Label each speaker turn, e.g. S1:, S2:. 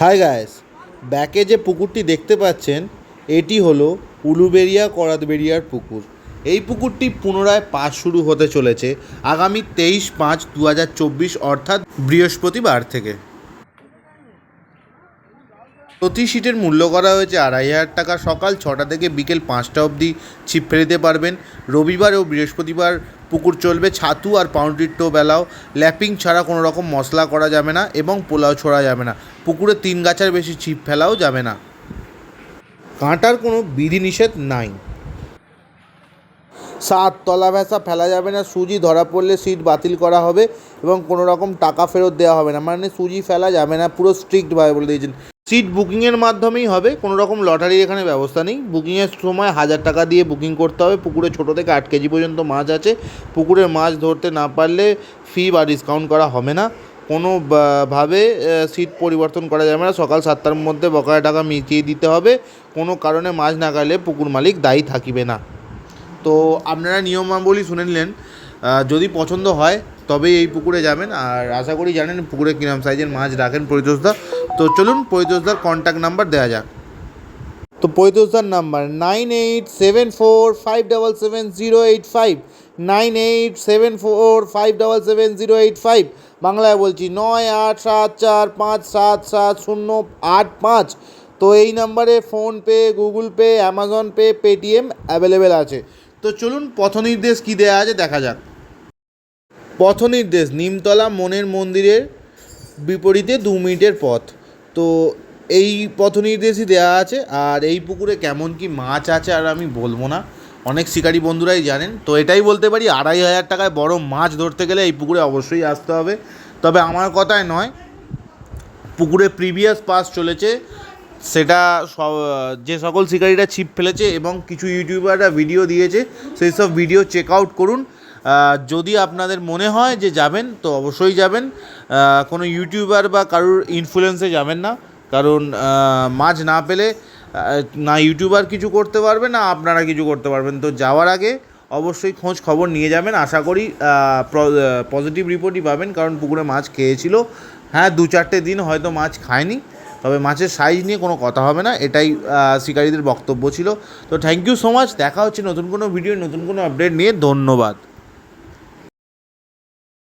S1: High guys ব্যাকে যে পুকুরটি দেখতে পাচ্ছেন, এটি হলো উলুবেরিয়া করাতবেরিয়ার পুকুর। এই পুকুরটি পুনরায় পাস শুরু হতে চলেছে আগামী তেইশ পাঁচ দু হাজার চব্বিশ, অর্থাৎ বৃহস্পতিবার থেকে। প্রতি সিটের মূল্য করা হয়েছে আড়াই হাজার টাকা। সকাল ছটা থেকে বিকেল পাঁচটা অবধি ছিপ ফেলতে পারবেন। রবিবার ও বৃহস্পতিবার পুকুর চলবে ছাতু আর পাউন্ডির টো বেলাও। ল্যাপিং ছাড়া কোনো রকম মশলা করা যাবে না এবং পোলাও ছোড়া যাবে না। পুকুরে তিন গাছার বেশি ছিপ ফেলাও যাবে না। কাঁটার কোনো বিধিনিষেধ নাই। সাত তলা ভেসা ফেলা যাবে না, সুজি ধরা পড়লে সিট বাতিল করা হবে এবং কোনো রকম টাকা ফেরত দেওয়া হবে না। মানে সুজি ফেলা যাবে না, পুরো স্ট্রিক্টভাবে বলে দিয়েছেন। সিট বুকিংয়ের মাধ্যমেই হবে, কোনো রকম লটারির এখানে ব্যবস্থা নেই। বুকিংয়ের সময় হাজার টাকা দিয়ে বুকিং করতে হবে, পুকুরে ছোটো থেকে আট কেজি পর্যন্ত মাছ আছে। পুকুরে মাছ ধরতে না পারলে ফি বা ডিসকাউন্ট করা হবে না। কোনো বা- ভাবে সিট পরিবর্তন করা যাবে না। সকাল সাতটার মধ্যে বকেয়া টাকা মিটিয়ে দিতে হবে। কোনো কারণে মাছ না গেলে পুকুর মালিক দায়ী থাকিবে না। তো আপনারা নিয়মাবলী শুনে নিলেন। যদি পছন্দ হয়, তবেই এই পুকুরে যাবেন। আর আশা করি জানেন, পুকুরে কিরম সাইজের মাছ রাখেন পরিতোষদা। তো চলুন পরিতোষদার কন্ট্যাক্ট নাম্বার দেওয়া যাক। তো পরিতোষদার number nine eight seven four five double seven zero eight five nine eight seven four five double seven zero eight five. বাংলায় বলছি নয় আট সাত চার পাঁচ সাত সাত শূন্য আট পাঁচ। তো এই নাম্বারে PhonePe, Google Pay, Amazon Pay, Paytm available আছে। তো চলুন পথ নির্দেশ কী দেওয়া আছে দেখা যাক। পথ নির্দেশ, নিমতলা মনের মন্দিরের বিপরীতে দু মিনিটের পথ। তো এই পথ নির্দেশই দেওয়া আছে, আর এই পুকুরে কেমন কি মাছ আছে আর আমি বলব না। অনেক শিকারী বন্ধুরাই জানেন। তো এটাই বলতে পারি, আড়াই হাজার টাকায় বড় মাছ ধরতে গেলে এই পুকুরে অবশ্যই আসতে হবে। তবে আমার কথায় নয়, পুকুরে প্রিভিয়াস পাস চলেছে, সেটা সব, যে সকল শিকারীরা ছিপ ফেলেছে এবং কিছু ইউটিউবাররা ভিডিও দিয়েছে, সেই সব ভিডিও চেক আউট করুন। যদি আপনাদের মনে হয় যে যাবেন, তো অবশ্যই যাবেন। কোনো ইউটিউবার বা কারোর ইনফ্লুয়েন্সে যাবেন না, কারণ মাছ না পেলে না ইউটিউবার কিছু করতে পারবে, না আপনারা কিছু করতে পারবেন। তো যাওয়ার আগে অবশ্যই খোঁজ খবর নিয়ে যাবেন। আশা করি পজিটিভ রিপোর্টই পাবেন, কারণ পুকুরে মাছ খেয়েছিল। হ্যাঁ দু চারটে দিন হয়তো মাছ খায়নি, তবে মাছের সাইজ নিয়ে কোনো কথা হবে না, এটাই শিকারীদের বক্তব্য ছিল। তো থ্যাংক ইউ সো মাচ দেখা হচ্ছে নতুন কোনো ভিডিও নতুন কোনো আপডেট নিয়ে, ধন্যবাদ।